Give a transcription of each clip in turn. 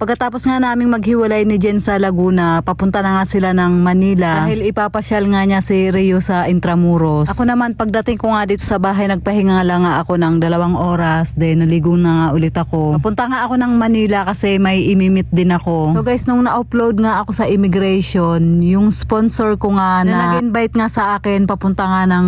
Pagkatapos nga naming maghiwalay ni Jen sa Laguna, papunta na nga sila ng Manila dahil ipapasyal nga niya si Rio sa Intramuros. Ako naman pagdating ko nga dito sa bahay, nagpahinga lang nga ako ng dalawang oras, then naligo na nga ulit ako. Papunta nga ako ng Manila kasi may imimit din ako. So guys, nung na-upload nga ako sa immigration, yung sponsor ko nga na, nag-invite nga sa akin papunta nga ng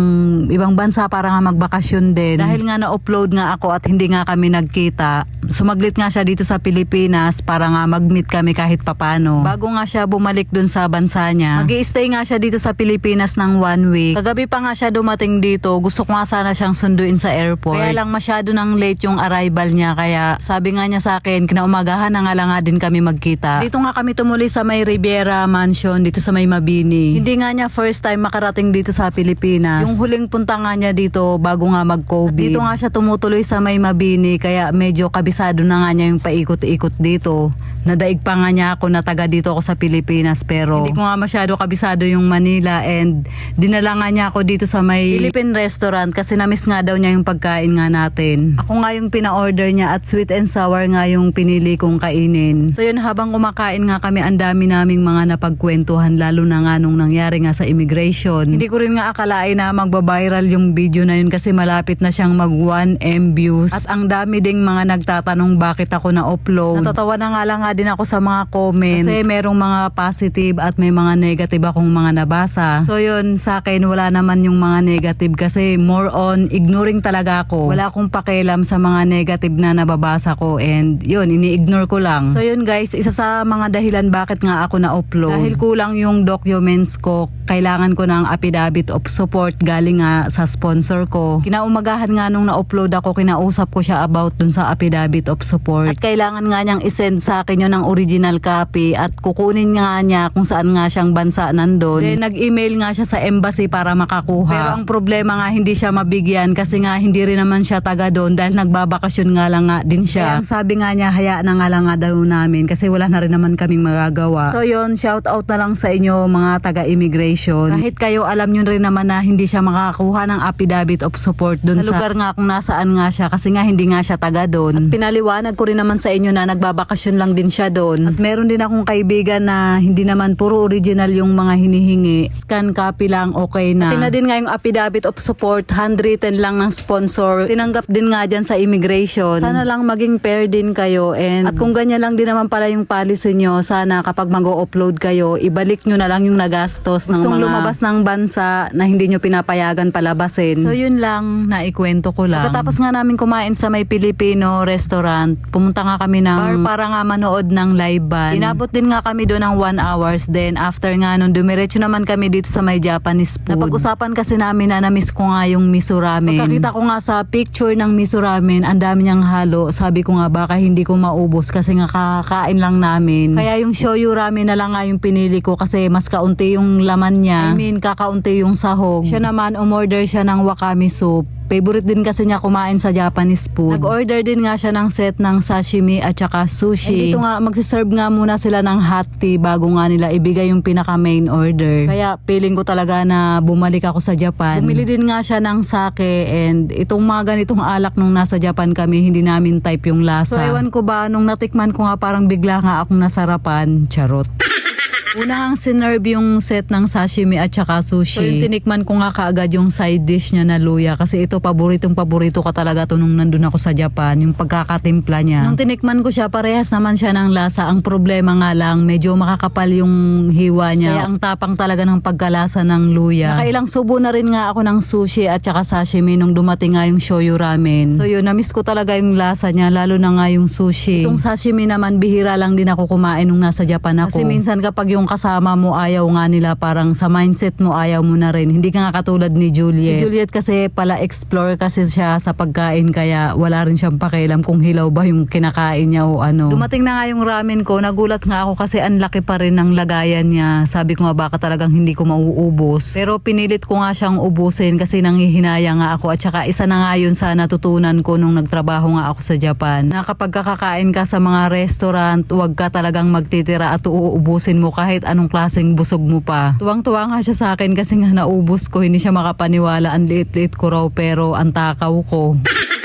ibang bansa para nga magbakasyon din. Dahil nga na-upload nga ako at hindi nga kami nagkita, sumaglit nga siya dito sa Pilipinas para nga mag-meet kami kahit papano. Bago nga siya bumalik dun sa bansa niya, mag stay nga siya dito sa Pilipinas ng one week. Kagabi pa nga siya dumating dito, gusto ko nga sana siyang sunduin sa airport. Kaya lang masyado nang late yung arrival niya, kaya sabi nga niya sa akin, kinaumagahan na nga lang nga din kami magkita. Dito nga kami tumuli sa may Riviera Mansion, dito sa may Mabini. Hindi nga niya first time makarating dito sa Pilipinas. Yung huling punta nga niya dito bago nga mag-COVID. At dito nga siya tumutuloy sa may Mabini, kaya medyo kabisado na nga niya yung paikot-ikot dito. Nadaig pa nga niya ako na taga dito ako sa Pilipinas pero hindi ko nga masyado kabisado yung Manila and dinala nga niya ako dito sa may Philippine restaurant kasi namiss nga daw niya yung pagkain nga natin. Ako nga yung pina-order niya at sweet and sour nga yung pinili kong kainin. So yun habang kumakain nga kami ang dami naming mga napagkwentuhan lalo na nga nung nangyari nga sa immigration. Hindi ko rin nga akalain na magbabiral yung video na yun kasi malapit na siyang mag 1M views. At ang dami ding mga nagtatanong bakit ako na-upload. Natatawa na nga lang nga din ako sa mga comment. Kasi merong mga positive at may mga negative akong mga nabasa. So yun, sa akin wala naman yung mga negative kasi more on ignoring talaga ako. Wala akong pakialam sa mga negative na nababasa ko and yun, ini-ignore ko lang. So yun guys, isa sa mga dahilan bakit nga ako na-upload. Dahil kulang yung documents ko, kailangan ko ng affidavit of support galing nga sa sponsor ko. Kinaumagahan nga nung na-upload ako, kinausap ko siya about dun sa affidavit of support. At kailangan nga niyang isend sa akin yun ng original copy at kukunin nga niya kung saan nga siyang bansa nandun. Then nag-email nga siya sa embassy para makakuha. Pero ang problema nga hindi siya mabigyan kasi nga hindi rin naman siya taga doon dahil nagbabakasyon nga lang nga din siya. Kaya ang sabi nga niya hayaan na nga lang nga daw namin kasi wala na rin naman kaming magagawa. So yun, shout out na lang sa inyo mga taga-immigration. Kahit kayo alam nyo rin naman na hindi siya makakakuha ng affidavit of support doon sa, lugar nga kung nasaan nga siya kasi nga hindi nga siya taga doon. At pinaliwanag ko rin naman sa inyo na nagbabakasyon lang din siya doon. At meron din akong kaibigan na hindi naman puro original yung mga hinihingi. Scan copy lang, okay na. Pati na din nga yung affidavit of support, handwritten lang ng sponsor. Tinanggap din nga dyan sa immigration. Sana lang maging fair din kayo and at kung ganyan lang din naman pala yung policy nyo, sana kapag mag-upload kayo, ibalik nyo na lang yung nagastos ng mga lumabas ng bansa na hindi nyo pinapayagan palabasin. So yun lang, naikwento ko lang. Pagkatapos nga namin kumain sa may Filipino restaurant, pumunta nga kami ng bar para nga manood ng live band. Inabot din nga kami doon ng 1 hours. Then after nga nun, dumiretso naman kami dito sa may Japanese food. Napag-usapan kasi namin na na-miss ko nga yung miso ramen. Pagkakita ko nga sa picture ng miso ramen, ang dami niyang halo. Sabi ko nga baka hindi ko maubos kasi nga kakakain lang namin. Kaya yung shoyu ramen na lang nga yung pinili ko kasi mas kaunti yung laman niya. I mean, kakaunti yung sahog. Siya naman, umorder siya ng wakami soup. Favorite din kasi niya kumain sa Japanese food. Nag-order din nga siya ng set ng sashimi at saka sushi. And dito nga, magsiserve nga muna sila ng hot tea bago nga nila ibigay yung pinaka main order. Kaya feeling ko talaga na bumalik ako sa Japan. Bumili din nga siya ng sake and itong mga ganitong alak nung nasa Japan kami, hindi namin type yung lasa. So ewan ko ba, nung natikman ko nga parang bigla nga akong nasarapan. Charot. Una ang sinerve yung set ng sashimi at saka sushi. So yung tinikman ko nga kaagad yung side dish niya na luya kasi ito paboritong paborito ka talaga to nung nandun ako sa Japan, yung pagkakatimpla niya. Nung tinikman ko siya, parehas naman siya ng lasa. Ang problema nga lang, medyo makakapal yung hiwa niya. Kaya ang tapang talaga ng pagkalasa ng luya. Nakailang subo na rin nga ako ng sushi at saka sashimi nung dumating nga yung shoyu ramen. So yun, namiss ko talaga yung lasa niya, lalo na nga yung sushi. Itong sashimi naman, bihira lang din ako kumain nung nasa Japan ako. Kasi minsan kapag yung kasama mo ayaw nga nila parang sa mindset mo ayaw mo na rin. Hindi ka nga katulad ni Juliet. Si Juliet kasi pala explore kasi siya sa pagkain kaya wala rin siyang pakialam kung hilaw ba yung kinakain niya o ano. Dumating na nga yung ramen ko, nagulat nga ako kasi ang laki pa rin ng lagayan niya. Sabi ko nga baka talagang hindi ko mauubos. Pero pinilit ko nga siyang ubusin kasi nanghihinaya nga ako at saka isa na nga yun sa natutunan ko nung nagtrabaho nga ako sa Japan. Na kapag kakakain ka sa mga restaurant, huwag ka talagang magtitira at uubusin mo kahit anong klaseng busog mo pa. Tuwang-tuwa nga siya sa akin kasi nga naubos ko, hindi siya makapaniwala. Ang liit-liit ko raw pero ang takaw ko.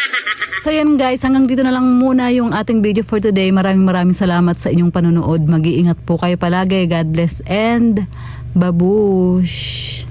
So So yan guys, hanggang dito na lang muna yung ating video for today. Maraming maraming salamat sa inyong panonood. Mag-iingat po kayo palagi. God bless and babush!